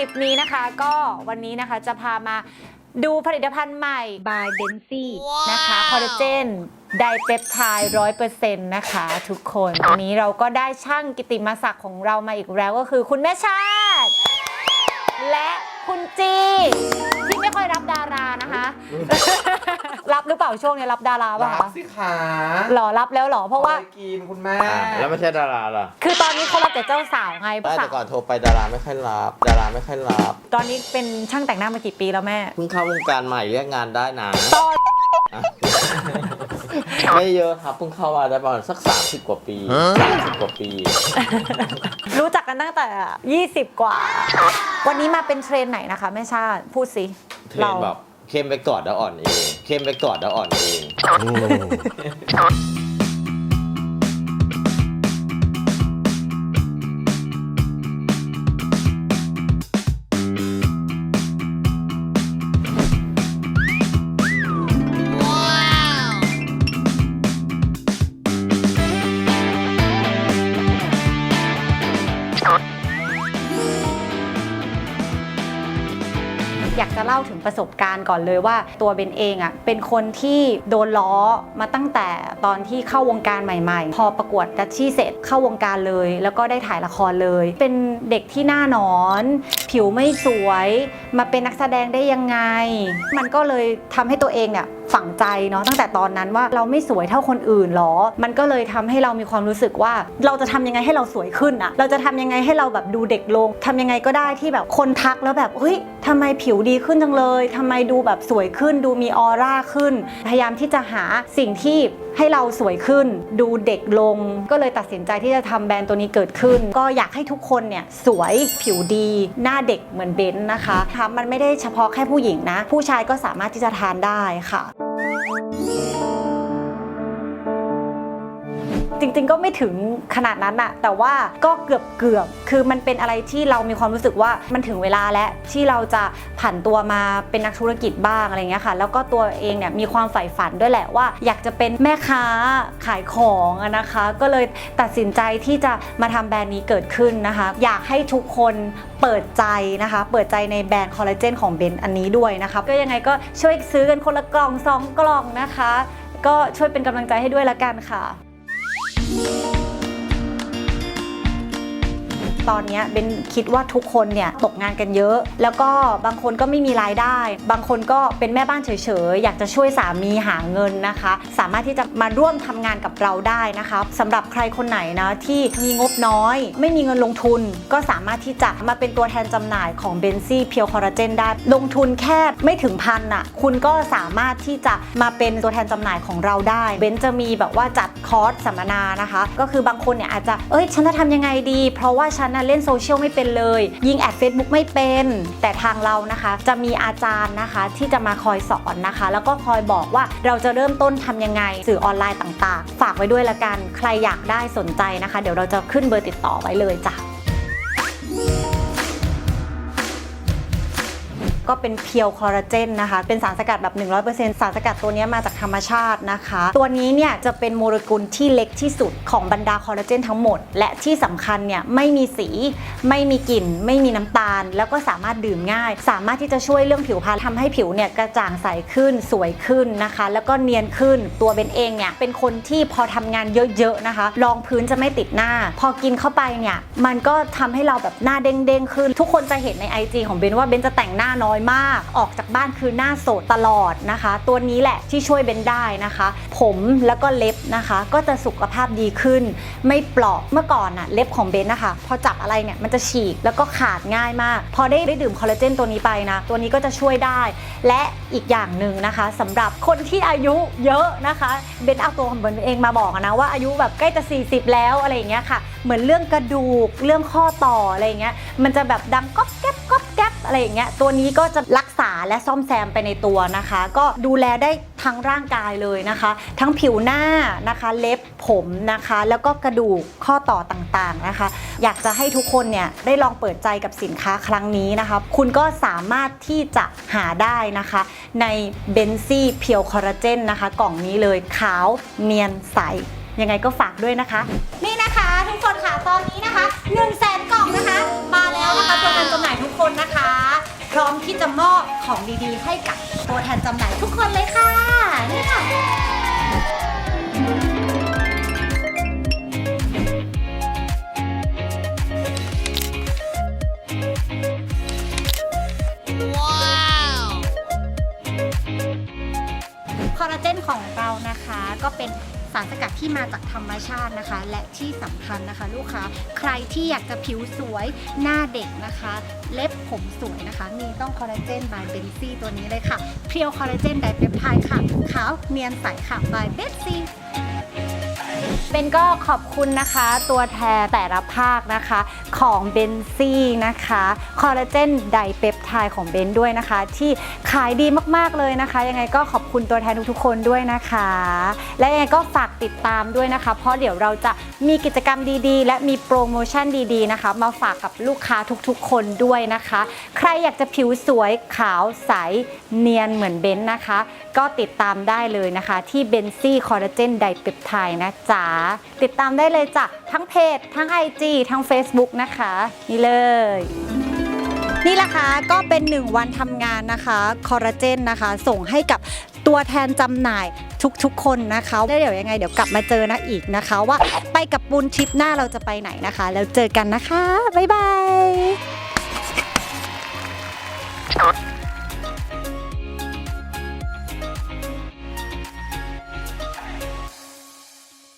ลิปนี้นะคะ ก็วันนี้นะคะจะพามาดูผลิตภัณฑ์ใหม่ by b e n z y นะคะคอลลาเจนไดเปปไทด์ร้อยเปอร์เซ็นต์นะคะ ทุกคนวันนี้เราก็ได้ช่างกิติมาศักดิ์ของเรามาอีกแล้วก็คือคุณแม่ชาติ และคุณจี ที่ไม่ค่อยรับดารานะคะรับหรือเปล่าช่วงนี้รับดาราป่ะรัคะบสิขาหรอรับแล้วหรอเพราะว่า ไปกินคุณแม่อ่าแล้วไม่ใช่ดาราล่ะคือตอนนี้เขารับแต่เจ้าสาวไงได้สาแต่วก่อนโทรไปดาราไม่ค่อยรับ ดาราไม่ค่อยรับตอนนี้เป็นช่างแต่งหน้ามากี่ปีแล้วแม่เพิ่งเข้าวงการใหม่เรียกงานได้นะตอนอะไม่เยอะครับเพิ่งเข้ามาได้ประมาณสักสามสิบกว่าปีสามสิบกว่าปี รู้จักกันตั้งแต่ 20 กว่า วันนี้มาเป็นเทรนไหนนะคะแม่ชาติพูดสิเทรนแบบ เข้มไปก่อนแล้วอ่อนเอง เข้มไปก่อนแล้วอ่อนเองากจะเล่าถึงประสบการณ์ก่อนเลยว่าตัวเบนเองอะ่ะเป็นคนที่โดนล้อมาตั้งแต่ตอนที่เข้าวงการใหม่ ๆ พอประกวดดัชชี่เสร็จเข้าวงการเลย แล้วก็ได้ถ่ายละครเลย เป็นเด็กที่หน้าหนอน ผิวไม่สวย มาเป็นนักแสดงได้ยังไง มันก็เลยทำให้ตัวเองเนี่ย ฝังใจเนาะตั้งแต่ตอนนั้นว่าเราไม่สวยเท่าคนอื่นหรอ มันก็เลยทำให้เรามีความรู้สึกว่า เราจะทำยังไงให้เราสวยขึ้นอะเราจะทำยังไงให้เราแบบดูเด็กลงทำยังไงก็ได้ที่แบบคนทักแล้วแบบเฮ้ยทำไมผิวดีขึ้นจังเลยทำไมดูแบบสวยขึ้น ดูมีออร่าขึ้น พยายามที่จะหาสิ่งที่ให้เราสวยขึ้น ดูเด็กลง ก็เลยตัดสินใจที่จะทำแบรนด์ตัวนี้เกิดขึ้น ก็อยากให้ทุกคนเนี่ยสวยผิวดี หน้าเด็กเหมือนเบนซ์นะคะทำมันไม่ได้เฉพาะแค่ผู้หญิงนะ ผู้ชายก็สามารถที่จะทานได้ค่ะ Música จริงๆ ก็ไม่ถึงขนาดนั้นอะแต่ว่าก็เกือบเกือบๆคือมันเป็นอะไรที่เรามีความรู้สึกว่ามันถึงเวลาแล้วที่เราจะผันตัวมาเป็นนักธุรกิจบ้างอะไรเงี้ยค่ะ แล้วก็ตัวเองเนี่ยมีความใฝ่ฝันด้วยแหละว่า อยากจะเป็นแม่ค้าขายของนะคะ ก็เลยตัดสินใจที่จะมาทำแบรนด์นี้เกิดขึ้นนะคะ อยากให้ทุกคนเปิดใจนะคะ เปิดใจในแบรนด์คอลลาเจนของเบนอันนี้ด้วยนะคะก็ยังไงก็ช่วยซื้อกันคนละกล่องสองกล่องนะคะ ก็ช่วยเป็นกำลังใจให้ด้วยละกันค่ะ ตอนนี้เบนคิดว่าทุกคนเนี่ยตกงานกันเยอะ แล้วก็บางคนก็ไม่มีรายได้ บางคนก็เป็นแม่บ้านเฉยๆ อยากจะช่วยสามีหาเงินนะคะ สามารถที่จะมาร่วมทำงานกับเราได้นะคะสำหรับใครคนไหนนะที่มีงบน้อย ไม่มีเงินลงทุน ก็สามารถที่จะมาเป็นตัวแทนจำหน่ายของเบนซี่เพียวคอลลาเจนได้ ลงทุนแค่ไม่ถึงพันอะคุณก็สามารถที่จะมาเป็นตัวแทนจำหน่ายของเราได้เบนจะมีแบบว่าจัดคอร์สสัมมนานะคะ ก็คือบางคนเนี่ยอาจจะเอ้ยฉันจะทำยังไงดี เพราะว่าฉันนะเล่นโซเชียลไม่เป็นเลย ยิงแอด Facebook ไม่เป็น แต่ทางเรานะคะจะมีอาจารย์นะคะที่จะมาคอยสอนนะคะ แล้วก็คอยบอกว่าเราจะเริ่มต้นทำยังไงสื่อออนไลน์ต่างๆ ฝากไว้ด้วยละกัน ใครอยากได้สนใจนะคะ เดี๋ยวเราจะขึ้นเบอร์ติดต่อไว้เลยจ้ะ ก็เป็นเพียวคอลลาเจนนะคะ เป็นสารสกัดแบบ 100%สารสกัดตัวนี้มาจากธรรมชาตินะคะ ตัวนี้เนี่ยจะเป็นโมเลกุลที่เล็กที่สุดของบรรดาคอลลาเจนทั้งหมด และที่สำคัญเนี่ยไม่มีสี ไม่มีกลิ่น ไม่มีน้ำตาล แล้วก็สามารถดื่มง่าย สามารถที่จะช่วยเรื่องผิวพรรณทำให้ผิวเนี่ยกระจ่างใสขึ้นสวยขึ้นนะคะ แล้วก็เนียนขึ้นตัวเบนเองเนี่ยเป็นคนที่พอทำงานเยอะๆนะคะ รองพื้นจะไม่ติดหน้า พอกินเข้าไปเนี่ยมันก็ทำให้เราแบบหน้าเด้งๆขึ้น ทุกคนจะเห็นใน IG ของเบนว่าเบนจะแต่งหน้าน้อยมาก ออกจากบ้านคือหน้าโสดตลอดนะคะ ตัวนี้แหละที่ช่วยเบนได้นะคะ ผมแล้วก็เล็บนะคะ ก็จะสุขภาพดีขึ้น ไม่เปลอกเมื่อก่อนอะเล็บของเบนนะคะ พอจับอะไรเนี่ยมันจะฉีกแล้วก็ขาดง่ายมาก พอได้ได้ดื่มคอลลาเจนตัวนี้ไปนะ ตัวนี้ก็จะช่วยได้ และอีกอย่างหนึ่งนะคะสำหรับคนที่อายุเยอะนะคะเบนเอาตัวของเบนเองมาบอกนะว่าอายุแบบใกล้จะ 40 แล้วอะไรอย่างเงี้ยค่ะ เหมือนเรื่องกระดูกเรื่องข้อต่ออะไรอย่างเงี้ยมันจะแบบดังก๊อบแก๊บก๊ อะไรอย่างเงี้ยตัวนี้ก็จะรักษาและซ่อมแซมไปในตัวนะคะ ก็ดูแลได้ทั้งร่างกายเลยนะคะ ทั้งผิวหน้านะคะ เล็บผมนะคะ แล้วก็กระดูกข้อต่อต่างๆนะคะ อยากจะให้ทุกคนเนี่ยได้ลองเปิดใจกับสินค้าครั้งนี้นะคะ คุณก็สามารถที่จะหาได้นะคะ ในเบนซี่เพียวคอลลาเจนนะคะ กล่องนี้เลยขาวเนียนใสยังไงก็ฝากด้วยนะคะ ตอนนี้นะคะ1นึ่งแสนกล่องนะคะ มาแล้วนะคะตัวแทนจำหน่ายทุกคนนะคะ พร้อมที่จะมอบของดีๆ ให้กับตัวแทนจำหน่ายทุกคนเลยค่ะนี่ค่ะคอลลาเจนของเรานะคะก็เป็น สารสกัดที่มาจากธรรมชาตินะคะ และที่สำคัญนะคะ ลูกค้าใครที่อยากจะผิวสวยหน้าเด็กนะคะ เล็บผมสวยนะคะ มีต้องคอลลาเจนบายเบนซี่ตัวนี้เลยค่ะ เพียวคอลลาเจนไดเปปไทด์ค่ะ ขาวเนียนใสค่ะบายเบนซี่ เบนก็ขอบคุณนะคะตัวแทนแต่ละภาคนะคะ ของเบนซี่นะคะคอลลาเจนไดเปปไทด์ของเบนด้วยนะคะ ที่ขายดีมากๆเลยนะคะ ยังไงก็ขอบคุณตัวแทนทุกๆคนด้วยนะคะ และยังไงก็ฝากติดตามด้วยนะคะ เพราะเดี๋ยวเราจะมีกิจกรรมดีๆ และมีโปรโมชั่นดีๆนะคะ มาฝากกับลูกค้าทุกๆ คนด้วยนะคะ ใครอยากจะผิวสวยขาวใสเนียนเหมือนเบนนะคะ ก็ติดตามได้เลยนะคะ ที่เบนซี่คอลลาเจนไดเปปไทด์นะจ๊ะติดตามได้เลยจ้ะทั้งเพจ ทั้ง IG ทั้ง Facebook นะคะ นี่เลย นี่แหละค่ะก็เป็น 1 วันทำงานนะคะคอลลาเจนนะคะ ส่งให้กับตัวแทนจำหน่ายทุกๆ คนนะคะแล้วเดี๋ยวยังไงเดี๋ยวกลับมาเจอนะอีกนะคะ ว่าไปกับปูนทริปหน้าเราจะไปไหนนะคะ แล้วเจอกันนะคะ บ๊ายบาย